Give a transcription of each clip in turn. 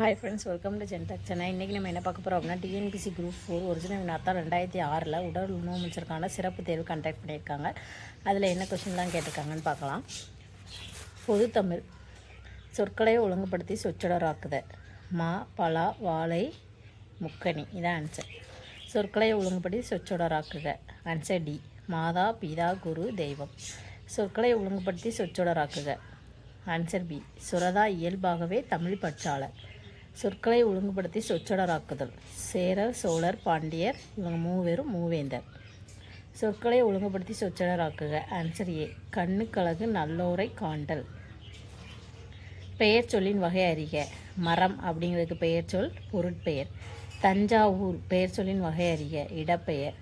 Hi friends welcome to ஜென்டக் சென்னை இன்றைக்கி நம்ம என்ன பார்க்க போகிறோம் அப்படின்னா டிஎன்பிசி குரூப் ஃபோர் ஒரிஜினல் வினாத்தா ரெண்டாயிரத்தி ஆறில் உடல் உணவு அமைச்சருக்கான சிறப்பு தேர்வு கண்டக்ட் பண்ணியிருக்காங்க. அதில் என்ன கொஷின்லாம் கேட்டிருக்காங்கன்னு பார்க்கலாம். பொது தமிழ் சொற்களை ஒழுங்குபடுத்தி சொற்றொடராக்குத மா பலா வாழை முக்கணி இதான் ஆன்சர் சொற்களை ஒழுங்குபடுத்தி சொற்றொடராக்குக ஆன்சர் டி மாதா பிதா குரு தெய்வம். சொற்களை ஒழுங்குபடுத்தி சொற்றொடராக்குக ஆன்சர் பி சுரதா இயல்பாகவே தமிழ் பற்றாளர். சொற்களை ஒழுங்குபடுத்தி சொற்றொடராக்குதல். சேரர் சோழர் பாண்டியர் இவங்க மூவேரும் மூவேந்தர். சொற்களை ஒழுங்குபடுத்தி சொற்றொடராக்குக. ஆன்சர் ஏ கண்ணுக்கழகு நல்லோரை காண்டல். பெயர் சொல்லின் வகை அறிக. மரம் அப்படிங்கிறதுக்கு பெயர் சொல் பொருட்பெயர். தஞ்சாவூர் பெயர் சொல்லின் வகை அறிக. இடப்பெயர்.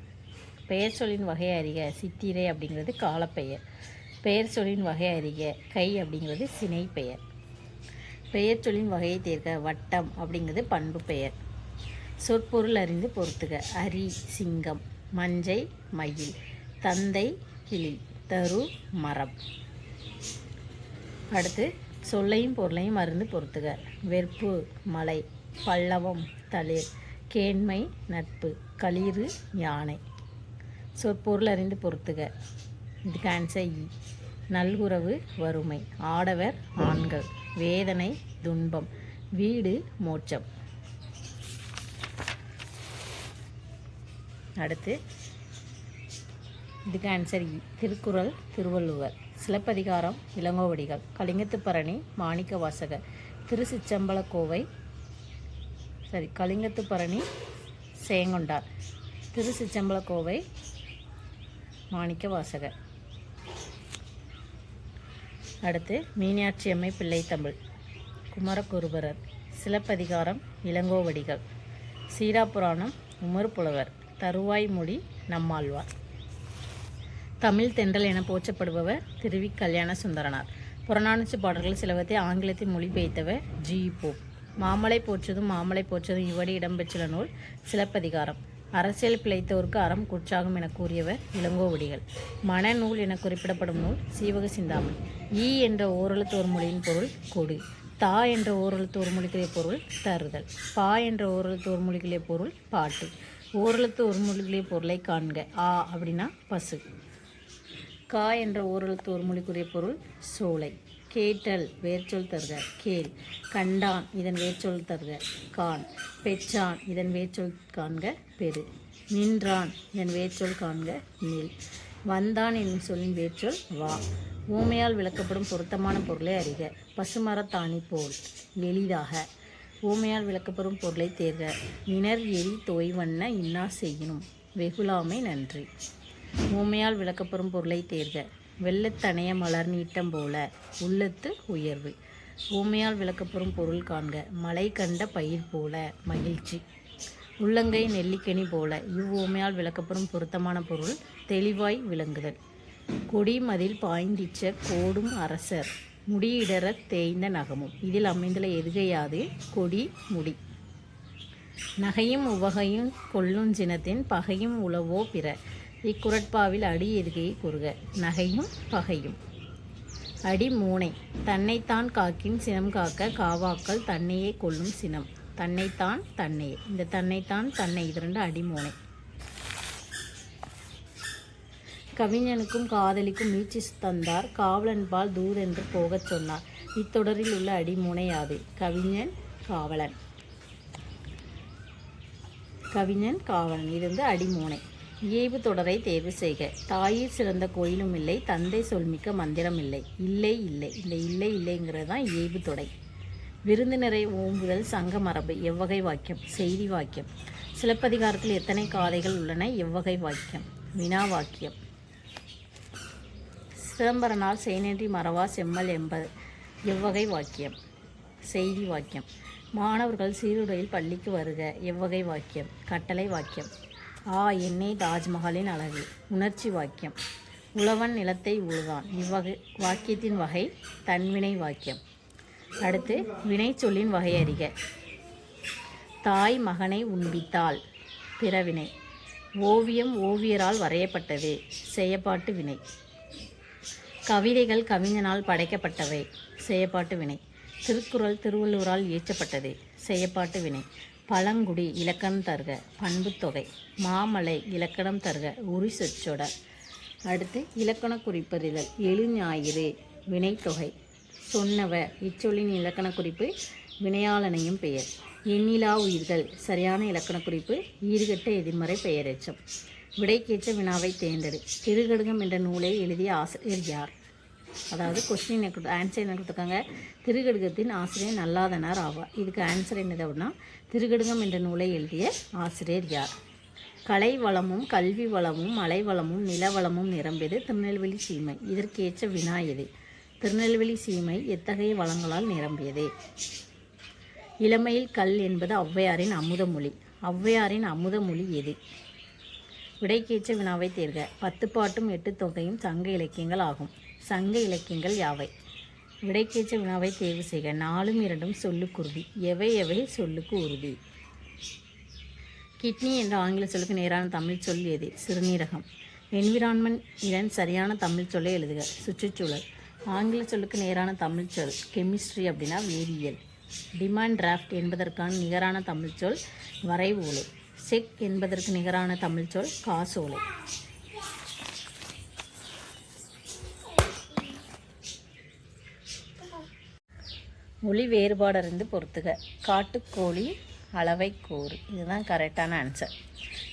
பெயர் சொல்லின் வகை அறிக. சித்திரை அப்படிங்கிறது காலப்பெயர். பெயர் சொல்லின் வகை அறிக. கை அப்படிங்கிறது சினை பெயர் பெயர் சொல்லின் வகையை தேர்க வட்டம் அப்படிங்கிறது பண்பு பெயர். சொற்பொருள் அறிந்து பொறுத்துக. அரி சிங்கம் மஞ்சை மயில் தந்தை கிளி தரு மரம். அடுத்து சொல்லையும் பொருளையும் அறிந்து பொறுத்துக. வெறுப்பு மலை பல்லவம் தளிர் கேண்மை நட்பு களிறு யானை. சொற்பொருள் அறிந்து பொறுத்துக. இதுக்கு ஆன்சர் இ e. நல்குறவு வறுமை. ஆடவர் ஆண்கள். வேதனை துன்பம். வீடு மோட்சம். அடுத்து இதுக்கு ஆன்சர் திருக்குறள் திருவள்ளுவர். சிலப்பதிகாரம் இளங்கோவடிகள். கலிங்கத்துப்பரணி மாணிக்க வாசகர் திருச்சிச்சம்பலக்கோவை சரி கலிங்கத்துப்பரணி சேங்கொண்டார். திருச்சிச்சம்பலக்கோவை மாணிக்க வாசகர் அடுத்து மீனாட்சி அம்மை பிள்ளை தமிழ். குமரகுருபரர். சிலப்பதிகாரம் இளங்கோவடிகள். சீராபுராணம் உமர் புலவர் தருவாய் மொழி நம்மாழ்வார். தமிழ் தென்றல் என போற்றப்படுபவர் திருவி கல்யாண சுந்தரனார். புறநானூற்று பாடல்கள் சிலவற்றை ஆங்கிலத்தில் மொழிபெய்த்தவர் ஜி. போப் மாமலை போற்றதும் மாமலை போற்றதும் இவ்வடி இடம்பெற்றுள்ள நூல் சிலப்பதிகாரம். அரசியல் பிழைத்தோருக்கு அறம் குற்றாகும் என கூறியவர் இளங்கோவடிகள். மனநூல் என குறிப்பிடப்படும் நூல் சீவக சிந்தாமணி. ஈ என்ற ஓரெழுத்து ஒரு மொழியின் பொருள் கொடு. தா என்ற ஓரெழுத்து ஒரு மொழிக்குரிய பொருள் தருதல். பா என்ற ஓரெழுத்து ஒரு மொழிக்குரிய பொருள் பாட்டு. ஓரெழுத்து ஒரு மொழிக்குரிய பொருளை காண்க. ஆ அப்படின்னா பசு. கா என்ற ஓரெழுத்து ஒரு மொழிக்குரிய பொருள் சோலை. கேட்டல் வேர்ச்சொல் தருக. கேள். கண்டான் இதன் வேர்ச்சொல் தருக. கான் பெற்றான் இதன் வேர்ச்சொல் காண்க. பெரு. நின்றான் இதன் வேர்ச்சொல் காண்க. நில். வந்தான் என்னும் சொல்லின் வேர்ச்சொல் வா. ஊமையால் விளக்கப்படும் பொருத்தமான பொருளை அறிக. பசுமரத்தாணி போல். எளிதாக. ஊமையால் விளக்கப்படும் பொருளை தேர்க. நினர் எரி தொய்வண்ண இன்னா செய்யணும் வெகுளாமை நன்றி. ஊமையால் விளக்கப்படும் பொருளை தேர்க. வெள்ளத்தணைய மலர் நீட்டம் போல உள்ளத்து உயர்வு. ஊமையால் விளக்கப்படும் பொருள் காண்க மலை கண்ட பயிர் போல மகிழ்ச்சி. உள்ளங்கை நெல்லிக்கனி போல இவ்வூமையால் விளக்கப்படும் பொருத்தமான பொருள் தெளிவாய் விளங்குதல். கொடி மதில் பாய்ந்திச்ச கோடும் அரசர் முடியிடற தேய்ந்த நகமும். இதில் அமைந்துள்ள எதுகையாது கொடி முடி. நகையும் உவகையும் கொல்லுஞ் சினத்தின் பகையும் உளவோ பிற இக்குரட்பாவில் அடி எதுகையை கூறுக? நகையும் பகையும். அடி மூனை. தன்னைத்தான் காக்கின் சினம் காக்க காவாக்கள் தன்னையே கொல்லும் சினம். தன்னைத்தான் தன்னையே. இந்த தன்னைத்தான் தன்னை. இது ரெண்டு அடிமூனை கவிஞனுக்கும் காதலிக்கும் மீட்சி தந்தார். காவலன்பால் தூரென்று போகச் சொன்னார். இத்தொடரில் உள்ள அடிமுனையாது கவிஞன் காவலன். கவிஞன் காவலன். இது வந்து அடிமூனை இயைபு தொடரை தேர்வு செய்க. தாயிற் சிறந்த கோயிலும் இல்லை தந்தை சொல்மிக்க மந்திரம் இல்லை. இல்லை இல்லை இந்த இல்லை இல்லைங்கிறது தான் இயைபு தொடை. விருந்தினரை ஓம்புதல் சங்க மரபு எவ்வகை வாக்கியம் செய்தி வாக்கியம். சிலப்பதிகாரத்தில் எத்தனை காதைகள் உள்ளன? எவ்வகை வாக்கியம். வினா வாக்கியம். சிதம்பரனால் செய்நன்றி மறவா செம்மல் என்பது எவ்வகை வாக்கியம். செய்தி வாக்கியம். மாணவர்கள் சீருடையில் பள்ளிக்கு வருக. எவ்வகை வாக்கியம். கட்டளை வாக்கியம். ஆ என்னை தாஜ்மஹாலின் அழகு உணர்ச்சி வாக்கியம். உழவன் நிலத்தை உழுதான் இவ்வகை வாக்கியத்தின் வகை தன்வினை வாக்கியம். அடுத்து வினை சொல்லின் வகை அறிக. தாய் மகனை உண்பித்தாள் பிறவினை. ஓவியம் ஓவியரால் வரையப்பட்டது செயப்பாட்டு வினை. கவிதைகள் கவிஞனால் படைக்கப்பட்டவை செயப்பாட்டு வினை. திருக்குறள் திருவள்ளுவரால் இயற்றப்பட்டது செய்யப்பாட்டு வினை. பழங்குடி இலக்கணம் தருக பண்புத்தொகை மாமலை இலக்கணம் தருக உரி சொற்றொடர் அடுத்து இலக்கண குறிப்பறிதல் எழுஞாயிறு வினைத்தொகை சொன்னவ இச்சொல்லின் இலக்கண குறிப்பு வினையாளனையும் பெயர். எண்ணிலா உயிர்கள் சரியான இலக்கண குறிப்பு ஈறுகட்ட எதிர்மறை பெயரெச்சம் விடைக்கேற்ற வினாவை தேர்ந்தெடு. திருகடுகம் என்ற நூலை எழுதிய ஆசிரியர் யார்? அதாவது கொஸ்டின் ஆன்சர் என்ன கொடுத்துருக்காங்க. திருகடுகத்தின் ஆசிரியர் நல்லாதனார் ஆவார். இதுக்கு ஆன்சர் என்னது அப்படின்னா திருகடுகம் என்ற நூலை எழுதிய ஆசிரியர் யார்? கலை வளமும் கல்வி வளமும் மலை வளமும் நில வளமும் நிரம்பியது திருநெல்வேலி சீமை. இதற்கேற்ற வினா எது? திருநெல்வேலி சீமை எத்தகைய வளங்களால் நிரம்பியது? இளமையில் கல் என்பது ஔவையாரின் அமுதமொழி ஔவையாரின் அமுதமொழி எது? விடைக்கேற்ற வினாவை தேர்க. பத்து பாட்டும் எட்டு தொகையும் சங்க இலக்கியங்கள் ஆகும். சங்க இலக்கியங்கள் யாவை? விடைக்கேற்ற வினாவை தேர்வு செய்க. நாலும் இரண்டும் சொல்லுக்குருதி எவை எவை சொல்லுக்கு உறுதி? கிட்னி என்ற ஆங்கில சொல்லுக்கு நேரான தமிழ் சொல் எது? சிறுநீரகம். என்விரான்மெண்ட் இதன் சரியான தமிழ் சொல்லை எழுதுக. சுற்றுச்சூழல். ஆங்கில சொல்லுக்கு நேரான தமிழ் சொல். கெமிஸ்ட்ரி அப்படின்னா வேதியியல். டிமாண்ட் டிராஃப்ட் என்பதற்கான நிகரான தமிழ் சொல் வரைவு ஓலை. செக் என்பதற்கு நிகரான தமிழ் சொல் காசோலை. மொழி வேறுபாடறிந்து பொறுத்துக. காட்டுக்கோழி அளவை கூறு. இதுதான் கரெக்டான ஆன்சர்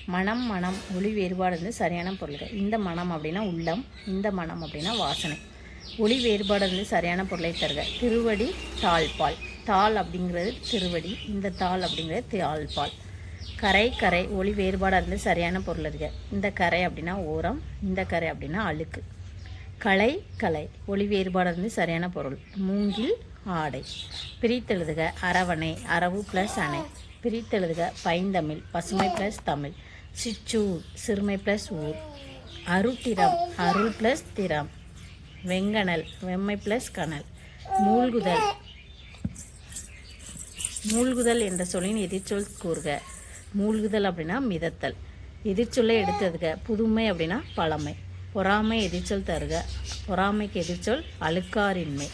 மனம் மனம் ஒளி வேறுபாடு வந்து சரியான பொருள்கள் இந்த மனம் அப்படின்னா உள்ளம் இந்த மனம் அப்படின்னா வாசனை. ஒளி வேறுபாடு வந்து சரியான பொருளை தருக. திருவடி தாழ்பால். தாள் அப்படிங்கிறது திருவடி இந்த தாள் அப்படிங்கிறது தாழ்பால். கரை கரை ஒளி வேறுபாடாக இருந்து சரியான பொருள் இருக்க இந்த கரை அப்படின்னா ஓரம் இந்த கரை அப்படின்னா அழுக்கு. கலை கலை. ஒளி வேறுபாடாக இருந்து சரியான பொருள். மூங்கில் ஆடை. பிரித்தெழுதுக அரவணை அரவு ப்ளஸ் அணை. பிரித்தெழுதுக பைந்தமிழ் பசுமை ப்ளஸ் தமிழ். சிற்றூர் சிறுமை ப்ளஸ் ஊர். அருட்டிரம் அருள் ப்ளஸ் திறம். வெங்கணல் வெம்மை ப்ளஸ் கணல் மூழ்குதல் மூழ்குதல் என்ற சொல்லின் எதிர்ச்சொல் கூறுக. மூழ்குதல் அப்படின்னா மிதத்தல். எதிர்ச்சொல்லை எடுத்ததுக புதுமை அப்படின்னா பழமை. பொறாமை எதிர்ச்சொல் தருக. பொறாமைக்கு எதிர்ச்சொல் அழுக்காரின்மை.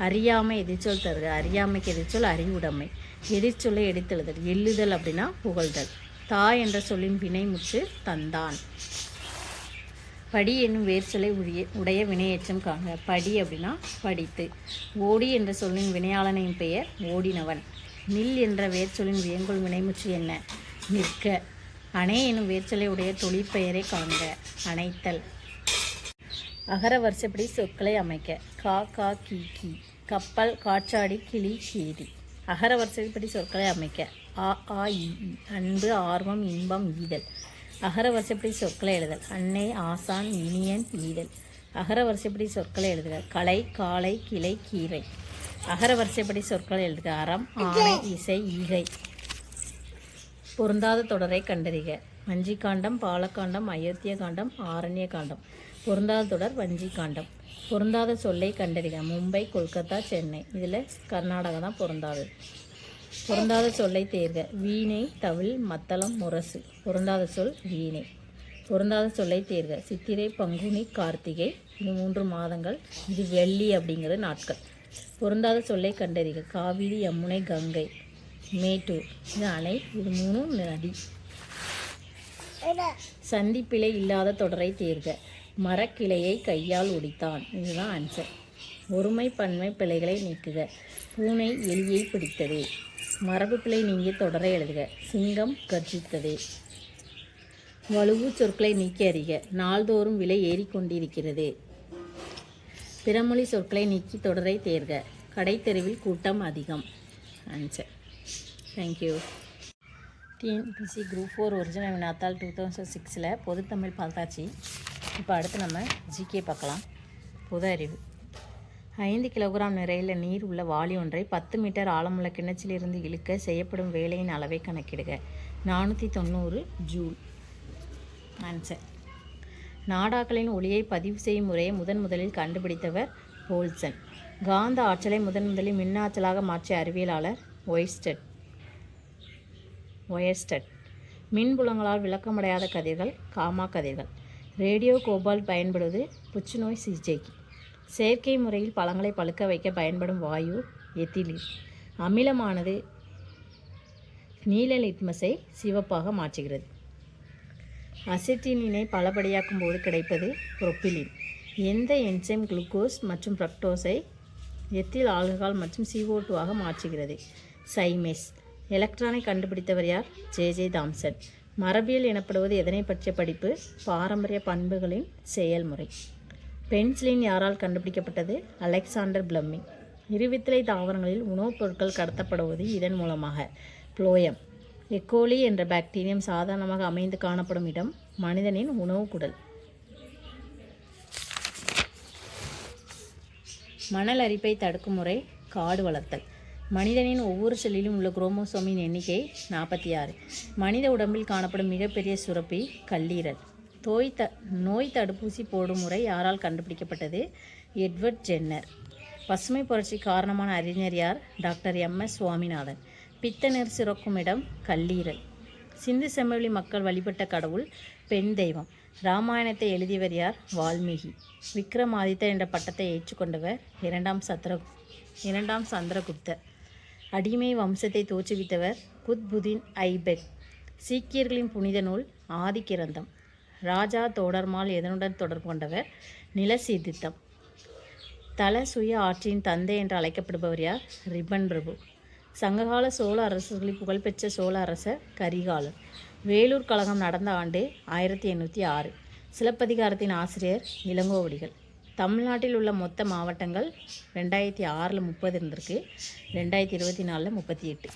அறியாமை எதிர்ச்சொல் தருக. அறியாமைக்கு எதிர்ச்சொல் அறிவுடைமை. எதிர்ச்சொல்லை எடுத்தெழுதல். எள்ளுதல் அப்படின்னா புகழ்தல். தாய் என்ற சொல்லின் வினைமுற்று தந்தான். படி என்னும் வேர்ச்சொலை உடைய உடைய வினையேற்றம் காண்க. படி அப்படின்னா படித்து. ஓடி என்ற சொல்லின் வினையாளனின் பெயர் ஓடினவன். நில் என்ற வேர்ச்சொல்லின் வியங்கோல் வினைமுற்று என்ன? நிற்க. அணை எனும் வேர்ச்சொலை உடைய தொழிற்பெயரை காண்க. அணைத்தல். அகர வரிசைப்படி சொற்களை அமைக்க. கா கா கி கி. கப்பல் காற்றாடி கிளி கீரி அகர வரிசைப்படி சொற்களை அமைக்க. ஆ ஆ இ அன்பு ஆர்வம் இன்பம் ஈதல். அகர வரிசைப்படி சொற்களை எழுதல். அன்னை ஆசான் இனியன் ஈதல். அகர வரிசைப்படி சொற்களை எழுதுக. கலை காலை கிளை கீரை. அகர வரிசைப்படி சொற்களை எழுதுக. அறம் ஆணை இசை ஈகை. பொருந்தாத தொடரை கண்டறிக. மஞ்சிகாண்டம் பாலக்காண்டம் அயோத்திய காண்டம் ஆரண்ய காண்டம் பொருந்தாத தொடர் வஞ்சி காண்டம். பொருந்தாத சொல்லை கண்டறிக. மும்பை கொல்கத்தா சென்னை. இதில் கர்நாடகா தான் பொருந்தாது. பொருந்தாத சொல்லை தேர்க. வீணை தவில் மத்தளம் முரசு. பொருந்தாத சொல் வீணை. பொருந்தாத சொல்லை தேர்க. சித்திரை பங்குனி கார்த்திகை இது மூன்று மாதங்கள். இது வெள்ளி அப்படிங்கிற நாட்கள். பொருந்தாத சொல்லை கண்டறிக. காவிரி யமுனை கங்கை மேட்டூர். இது அணை இது மூணும் நதி. சந்திப்பிழை இல்லாத தொடரை தேர்க. மரக்கிளையை கையால் ஒடித்தான். இதுதான் ஆன்சர் ஒருமை பன்மை பிழைகளை நீக்குக. பூனை எலியை பிடித்தது. மரபு பிழை நீங்கிய தொடரை எழுதுக. சிங்கம் கர்ஜித்தது. வலுவு சொற்களை நீக்கி அறிக. நாள்தோறும் விலை ஏறிக்கொண்டிருக்கிறது பிறமொழி சொற்களை நீக்கி தொடரை தேர்க. கடைத்தெருவில் கூட்டம் அதிகம். Answer thank you TNPSC group four original வினாத்தால் two thousand சிக்ஸில் பொதுத்தமிழ் பார்த்தாச்சு. இப்போ அடுத்து நம்ம ஜிகே பார்க்கலாம். பொது அறிவு. ஐந்து கிலோகிராம் நிறையில் நீர் உள்ள வாளி ஒன்றை பத்து மீட்டர் ஆழமுள்ள கிணற்றிலிருந்து இழுக்க செய்யப்படும் வேலையின் அளவை கணக்கிடுக. நானூற்றி தொண்ணூறு ஜூல். ஆன்சர் நாடாக்களின் ஒளியை பதிவு செய்யும் முறையை முதன் முதலில் கண்டுபிடித்தவர் போல்சன். காந்த ஆற்றலை முதன் முதலில் மின்னாற்றலாக மாற்றிய அறிவியலாளர் ஒய்ஸ்டட் ஒயர்ஸ்டட். மின்புலங்களால் விளக்கமடையாத கதிர்கள் காமா கதிர்கள். ரேடியோ கோபால்ட் பயன்படுவது புற்றுநோய் சிகிச்சைக்கு. செயற்கை முறையில் பழங்களை பழுக்க வைக்க பயன்படும் வாயு எத்திலீன். அமிலமானது நீல லிட்மஸை சிவப்பாக மாற்றுகிறது. அசிட்டினினை பலபடியாக்கும் போது கிடைப்பது புரொப்பிலின் எந்த என்சைம் குளுக்கோஸ் மற்றும் ஃப்ரக்டோஸை எத்தில் ஆல்கஹால் மற்றும் CO2 டூவாக மாற்றுகிறது? சைமேஸ். எலக்ட்ரானை கண்டுபிடித்தவர் யார்? J J Thomson. மரபியல் எனப்படுவது எதனை பற்றிய படிப்பு? பாரம்பரிய பண்புகளின் செயல்முறை. பென்சிலின் யாரால் கண்டுபிடிக்கப்பட்டது? Alexander Fleming. இருவித்திலை தாவரங்களில் உணவுப் பொருட்கள் கடத்தப்படுவது இதன் மூலமாக. புளோயம். எக்கோலி என்ற பாக்டீரியம் சாதாரணமாக அமைந்து காணப்படும் இடம் மனிதனின் உணவு குடல். மணல் அரிப்பை தடுக்கும் முறை காடு வளர்த்தல். மனிதனின் ஒவ்வொரு செல்லிலும் உள்ள குரோமோசோமின் எண்ணிக்கை நாற்பத்தி ஆறு. மனித உடம்பில் காணப்படும் மிகப்பெரிய சுரப்பி கல்லீரல். தோய் த நோய் தடுப்பூசி போடும் முறை யாரால் கண்டுபிடிக்கப்பட்டது? Edward Jenner. பசுமை புரட்சி காரணமான அறிஞர் யார்? Doctor M. எஸ். சுவாமிநாதன். பித்த நீர் சுரக்கும் இடம் கல்லீரல். சிந்து செம்மொழி மக்கள் வழிபட்ட கடவுள் பெண் தெய்வம். ராமாயணத்தை எழுதியவர் யார்? வால்மீகி. விக்ரமாதித்தர் என்ற பட்டத்தை ஏற்றுக்கொண்டவர் இரண்டாம் சத்ர இரண்டாம் சந்திரகுப்தர். அடிமை வம்சத்தை தோற்றுவித்தவர் குத்புதீன் ஐபெக். சீக்கியர்களின் புனித நூல் ஆதிக்கிரந்தம். ராஜா தோடர்மால் எதனுடன் தொடர்பு கொண்டவர்? நில சீர்திருத்தம் தல சுய ஆட்சியின் தந்தை என்று அழைக்கப்படுபவர் யார்? ரிப்பன் பிரபு. சங்ககால சோழ அரசர்களில் புகழ்பெற்ற சோழ அரசர் கரிகாலன். வேலூர் கழகம் நடந்த ஆண்டு ஆயிரத்தி எண்ணூற்றி ஆறு. சிலப்பதிகாரத்தின் ஆசிரியர் இளங்கோவடிகள். தமிழ்நாட்டில் உள்ள மொத்த மாவட்டங்கள் ரெண்டாயிரத்தி ஆறில் முப்பது இருந்திருக்கு ரெண்டாயிரத்தி இருபத்தி நாலில் முப்பத்தி எட்டு.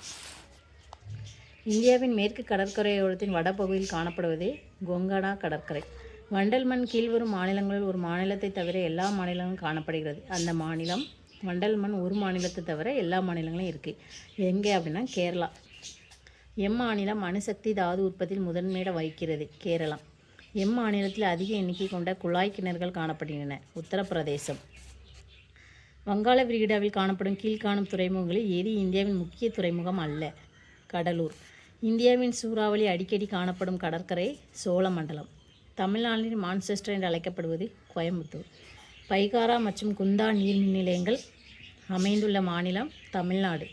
இந்தியாவின் மேற்கு கடற்கரையோரத்தின் வடபகுதியில் காணப்படுவது கொங்கடா கடற்கரை. வண்டல் மண் கீழ்வரும் மாநிலங்களில் ஒரு மாநிலத்தை தவிர எல்லா மாநிலங்களும் காணப்படுகிறது. அந்த மாநிலம் வண்டல் மண் ஒரு மாநிலத்தை தவிர எல்லா மாநிலங்களும் இருக்குது எங்கே அப்படின்னா கேரளா. எம் மாநிலம் அணுசக்தி தாது உற்பத்தியில் முதன்மையிட வகிக்கிறது கேரளா. எம் மாநிலத்தில் அதிக எண்ணிக்கை கொண்ட குழாய் கிணறுகள் காணப்படுகின்றன. உத்தரப்பிரதேசம். வங்காள விரிகுடாவில் காணப்படும் கீழ்காணும் துறைமுகங்களில் எது இந்தியாவின் முக்கிய துறைமுகம் அல்ல. கடலூர். இந்தியாவின் சூறாவளி அடிக்கடி காணப்படும் கடற்கரை சோழமண்டலம். தமிழ்நாட்டின் மான்செஸ்டர் என்று அழைக்கப்படுவது கோயம்புத்தூர். பைகாரா மற்றும் குந்தா நீர்மின் நிலையங்கள் அமைந்துள்ள மாநிலம் தமிழ்நாடு.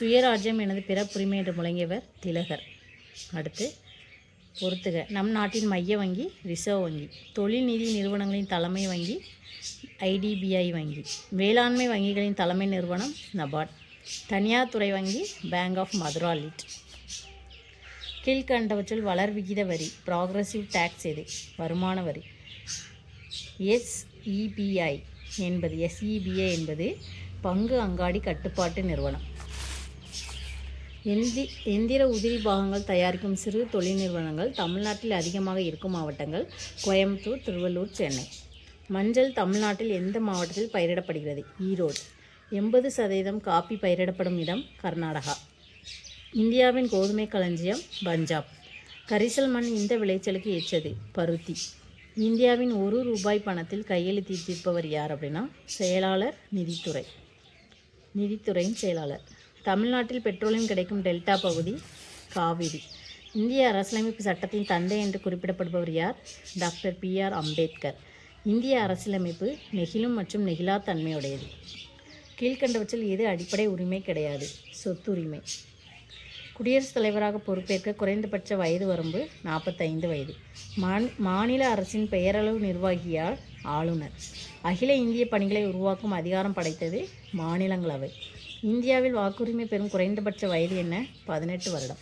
சுயராஜ்யம் எனது பிறப்புரிமை என்று முழங்கியவர் திலகர். அடுத்து பொறுத்துக. நம் நாட்டின் மைய வங்கி ரிசர்வ் வங்கி. தொழில் நிதி நிறுவனங்களின் தலைமை வங்கி ஐடிபிஐ வங்கி. வேளாண்மை வங்கிகளின் தலைமை நிறுவனம் நபார்ட். தனியார் துறை வங்கி பேங்க் ஆஃப் மதுரா லிட் கீழ்கண்டவற்றில் வளர் விகித வரி ப்ராக்ரஸிவ் டேக்ஸ் எது? வருமான வரி. எஸ்இபிஐ என்பது எஸ்இபிஐ என்பது பங்கு அங்காடி கட்டுப்பாட்டு நிறுவனம். எந்தி எந்திர உதிரி பாகங்கள் தயாரிக்கும் சிறு தொழில் நிறுவனங்கள் தமிழ்நாட்டில் அதிகமாக இருக்கும் மாவட்டங்கள் கோயம்புத்தூர் திருவள்ளூர் சென்னை. மஞ்சள் தமிழ்நாட்டில் எந்த மாவட்டத்தில் பயிரிடப்படுகிறது? ஈரோடு. எண்பது சதவீதம் காப்பி பயிரிடப்படும் இடம் கர்நாடகா. இந்தியாவின் கோதுமை களஞ்சியம் பஞ்சாப். கரிசல் மண் இந்த விளைச்சலுக்கு ஏற்றது. பருத்தி. இந்தியாவின் ஒரு ரூபாய் பணத்தில் கையெழுத்திட்டிருப்பவர் யார் அப்படின்னா செயலாளர் நிதித்துறை. நிதித்துறையின் செயலாளர். தமிழ்நாட்டில் பெட்ரோலியம் கிடைக்கும் டெல்டா பகுதி காவிரி. இந்திய அரசியலமைப்பு சட்டத்தின் தந்தை என்று குறிப்பிடப்படுபவர் யார்? Doctor B R Ambedkar. இந்திய அரசியலமைப்பு நெகிழும் மற்றும் நெகிழா தன்மையுடையது. கீழ்கண்டவற்றில் எது அடிப்படை உரிமை கிடையாது சொத்துரிமை. குடியரசுத் தலைவராக பொறுப்பேற்க குறைந்தபட்ச வயது வரம்பு நாற்பத்தைந்து வயது. மாந் மாநில அரசின் பெயரளவு நிர்வாகியால் ஆளுநர். அகில இந்திய பணிகளை உருவாக்கும் அதிகாரம் படைத்தது மாநிலங்களவை. இந்தியாவில் வாக்குரிமை பெறும் குறைந்தபட்ச வயது என்ன? பதினெட்டு வருடம்.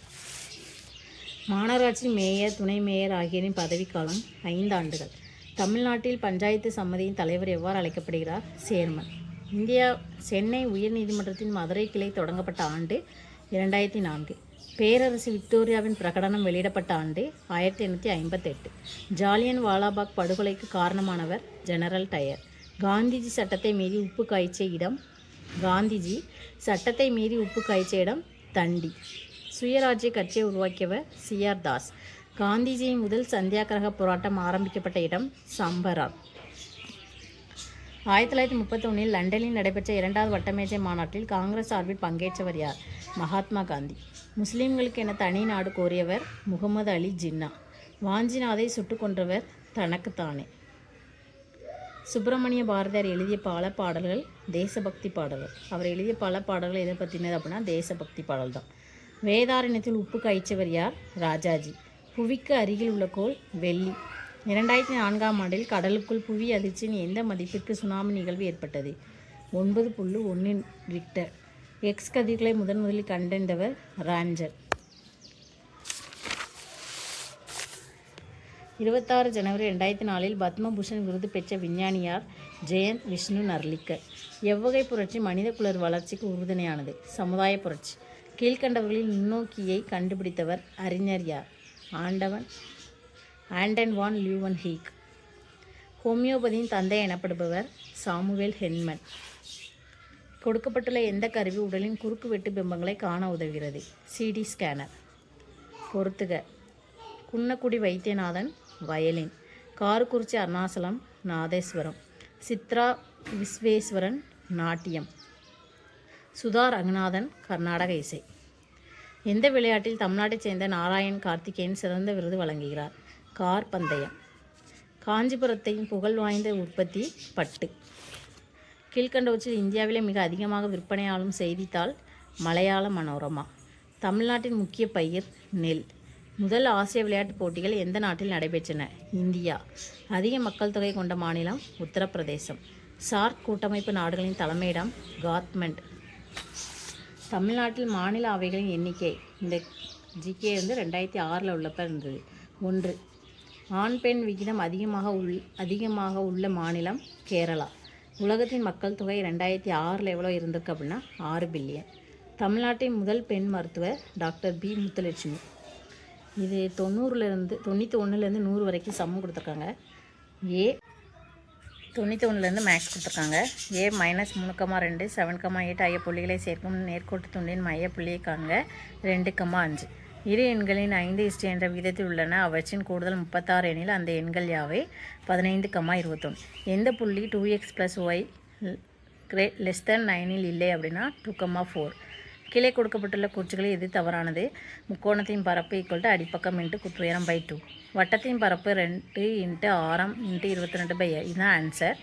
மாநகராட்சி மேயர் துணை மேயர் ஆகியோரின் பதவிக்காலம் ஐந்து ஆண்டுகள். தமிழ்நாட்டில் பஞ்சாயத்து சம்மதியின் தலைவர் எவ்வாறு அழைக்கப்படுகிறார்? சேர்மன். இந்தியா சென்னை உயர்நீதிமன்றத்தின் மதுரை கிளை தொடங்கப்பட்ட ஆண்டு இரண்டாயிரத்தி நான்கு. பேரரசு விக்டோரியாவின் பிரகடனம் வெளியிடப்பட்ட ஆண்டு ஆயிரத்தி எண்ணூற்றி ஐம்பத்தெட்டு ஜாலியன் வாலாபாக் படுகொலைக்கு காரணமானவர் ஜெனரல் டயர். காந்திஜி சட்டத்தை மீறி உப்பு காய்ச்சிய இடம் காந்திஜி சட்டத்தை மீறி உப்பு காய்ச்ச இடம் தண்டி. சுயராஜ்ய கட்சியை உருவாக்கியவர் சிஆர் தாஸ். காந்திஜியின் முதல் சந்தியாகிரக போராட்டம் ஆரம்பிக்கப்பட்ட இடம் சம்பரார் ஆயிரத்தி தொள்ளாயிரத்தி முப்பத்தொன்னில் லண்டனில் நடைபெற்ற இரண்டாவது வட்டமேஜை மாநாட்டில் காங்கிரஸ் சார்பில் பங்கேற்றவர் யார்? மகாத்மா காந்தி. முஸ்லீம்களுக்கு என தனி நாடு கோரியவர் முகமது அலி ஜின்னா. வாஞ்சிநாதை சுட்டுக் கொன்றவர் தனக்குத்தானே. சுப்பிரமணிய பாரதியார் எழுதிய பல பாடல்கள் தேசபக்தி பாடல்கள். அவர் எழுதிய பல பாடல்கள் எதை பற்றினது அப்படின்னா தேசபக்தி பாடல் தான் வேதாரண்யத்தில் உப்பு காய்ச்சவர் யார்? ராஜாஜி. புவிக்கு அருகில் உள்ள கோள் வெள்ளி. இரண்டாயிரத்தி நான்காம் ஆண்டில் கடலுக்குள் புவி அதிர்ச்சியின் எந்த மதிப்பிற்கு சுனாமி நிகழ்வு ஏற்பட்டது? ஒன்பது புள்ளு ஒன்று ரிக்டர். எக்ஸ் கதிர்களை முதன் முதலில் கண்டறிந்தவர் ராஞ்சர். இருபத்தாறு ஜனவரி ரெண்டாயிரத்தி நாலில் பத்மபூஷன் விருது பெற்ற விஞ்ஞானியார் ஜெயந்த் விஷ்ணு நர்லிக்கர். எவ்வகை புரட்சி மனித குலர் வளர்ச்சிக்கு உறுதுணையானது. சமுதாய புரட்சி. கீழ்கண்டவர்களின் நுண்ணோக்கியை கண்டுபிடித்தவர் அறிஞர் யார்? ஆண்டவன். Anton van Leeuwenhoek. ஹோமியோபதியின் தந்தை எனப்படுபவர் சாமுவேல் ஹென்மன். கொடுக்கப்பட்டுள்ள எந்த கருவி உடலின் குறுக்கு வெட்டு பிம்பங்களை காண உதவுகிறது? சிடி ஸ்கேனர் பொறுத்துக. குன்னக்குடி வைத்தியநாதன் வயலின். காரக்குறிச்சி அருணாசலம் நாதேஸ்வரம். சித்ரா விஸ்வேஸ்வரன் நாட்டியம். சுதா ரங்கநாதன் கர்நாடக இசை. எந்த விளையாட்டில் தமிழ்நாட்டைச் சேர்ந்த நாராயண் கார்த்திகேயன் சிறந்த விருது வழங்குகிறார்? கார் பந்தயம். காஞ்சிபுரத்தையும் புகழ் வாய்ந்த உற்பத்தி பட்டு. கீழ்கண்டவற்றில் இந்தியாவிலே மிக அதிகமாக விற்பனையாளும் செய்தித்தாள் மலையாள மனோரமா. தமிழ்நாட்டின் முக்கிய பயிர் நெல். முதல் ஆசிய விளையாட்டுப் போட்டிகள் எந்த நாட்டில் நடைபெற்றன? இந்தியா. அதிக மக்கள் தொகை கொண்ட மாநிலம் உத்தரப்பிரதேசம். சார்க் கூட்டமைப்பு நாடுகளின் தலைமையிடம் காத்மெண்ட் தமிழ்நாட்டில் மாநில அவைகளின் எண்ணிக்கை இந்த ஜிகே வந்து ரெண்டாயிரத்தி ஆறில் உள்ளப்ப இருந்தது. ஒன்று ஆண் பெண் விகிதம் அதிகமாக உள் அதிகமாக உள்ள மாநிலம் கேரளா. உலகத்தின் மக்கள் தொகை ரெண்டாயிரத்தி ஆறில் எவ்வளோ இருந்திருக்கு அப்படின்னா ஆறு பில்லியன். தமிழ்நாட்டின் முதல் பெண் மருத்துவர் டாக்டர் பி. முத்துலட்சுமி. இது தொண்ணூறுலேருந்து தொண்ணூற்றி ஒன்றுலேருந்து நூறு வரைக்கும் சம்மு கொடுத்துருக்காங்க. ஏ தொண்ணூற்றி ஒன்றுலேருந்து மேக்ஸ் கொடுத்துருக்காங்க. ஏ மைனஸ் மூணு ரெண்டு செவன் கமா எயிட் ஐய புள்ளிகளை சேர்க்கும் நேர்கோட்டு துண்டின் மைய புள்ளியை காண்க. ரெண்டு கம்மா அஞ்சு. இரு எண்களின் ஐந்து இஸ்டு என்ற விகிதத்தில் உள்ளன. அவற்றின் கூடுதல் முப்பத்தாறு எண்ணில் அந்த எண்கள் யாவை? பதினைந்து கமா இருபத்தொன்று எந்த புள்ளி two x plus y greater less than நைனில் இல்லை அப்படின்னா டூ கமா ஃபோர் கீழே கொடுக்கப்பட்டுள்ள கூற்றுகளில் எது? தவறானது. முக்கோணத்தின் பரப்பு ஈக்குவல் டு அடிப்பக்கம் இன்ட்டு குற்றுயரம் பை டூ வட்டத்தின் பரப்பு ரெண்டு இன்ட்டு ஆரம் இன்ட்டு இருபத்தி ரெண்டு பை இதுதான் ஆன்சர்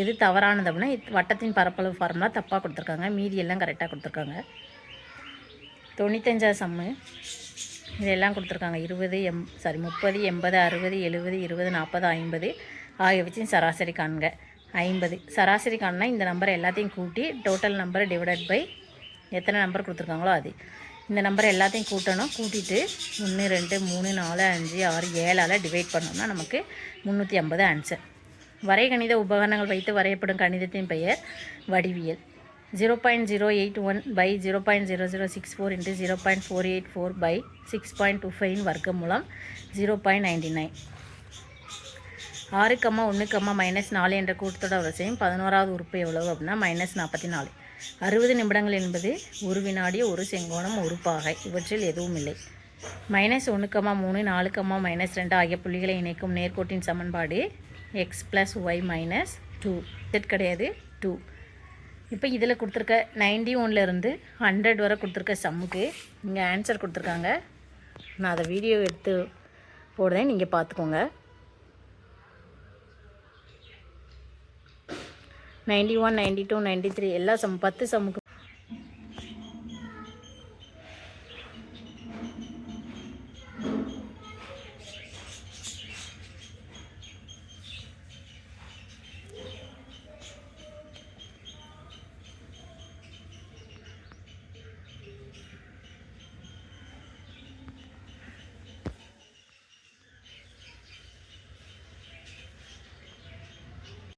எது தவறானது அப்படின்னா வட்டத்தின் பரப்பளவு ஃபார்முலா தப்பாக கொடுத்துருக்காங்க. மீதி எல்லாம் கரெக்டாக கொடுத்துருக்காங்க. தொண்ணூத்தஞ்சா சம்மு. இதெல்லாம் கொடுத்துருக்காங்க. இருபது எம் சாரி முப்பது எண்பது அறுபது எழுபது இருபது நாற்பது ஐம்பது ஆகியவற்றின் சராசரி காண்க. ஐம்பது. சராசரி காணுனா இந்த நம்பரை எல்லாத்தையும் கூட்டி டோட்டல் நம்பர் டிவைடட் பை எத்தனை நம்பர் கொடுத்துருக்காங்களோ அது. இந்த நம்பர் எல்லாத்தையும் கூட்டணும். கூட்டிட்டு ஒன்று ரெண்டு மூணு நாலு அஞ்சு ஆறு ஏழால் டிவைட் பண்ணோம்னா நமக்கு முந்நூற்றி ஐம்பது ஆன்சர் வரைகணித உபகரணங்கள் வைத்து வரையப்படும் கணிதத்தின் பெயர் வடிவியல். Zero point zero eight one by zero point zero zero six four into zero point four eight four by six point two five வர்க்க மூலம் ஜீரோ பாயிண்ட் நைன்டி நைன் ஆறு கம்மா ஒன்று கம்மா மைனஸ் நாலு என்ற கூட்டத்தோட வரிசையும் பதினோராவது உறுப்பு எவ்வளவு அப்படின்னா மைனஸ் நாற்பத்தி நாலு. அறுபது நிமிடங்கள் என்பது ஒரு வினாடி ஒரு செங்கோணம் ஒரு பாகை. இவற்றில் எதுவும் இல்லை. மைனஸ் ஒன்றுக்கம்மா மூணு நாலுக்கம்மா மைனஸ் ரெண்டு ஆகிய புள்ளிகளை இணைக்கும் நேர்கோட்டின் சமன்பாடு x plus y minus two set கிடையாது டூ இப்போ இதில் கொடுத்துருக்க நைன்டி ஒன்லேருந்து ஹண்ட்ரட் வரை கொடுத்துருக்க சம்முக்கு இங்கே ஆன்சர் கொடுத்துருக்காங்க. நான் அதை வீடியோ எடுத்து போடுறேன் நீங்கள் பார்த்துக்கோங்க. Ninety one ninety two ninety three எல்லா சம் பத்து சம்முக்கு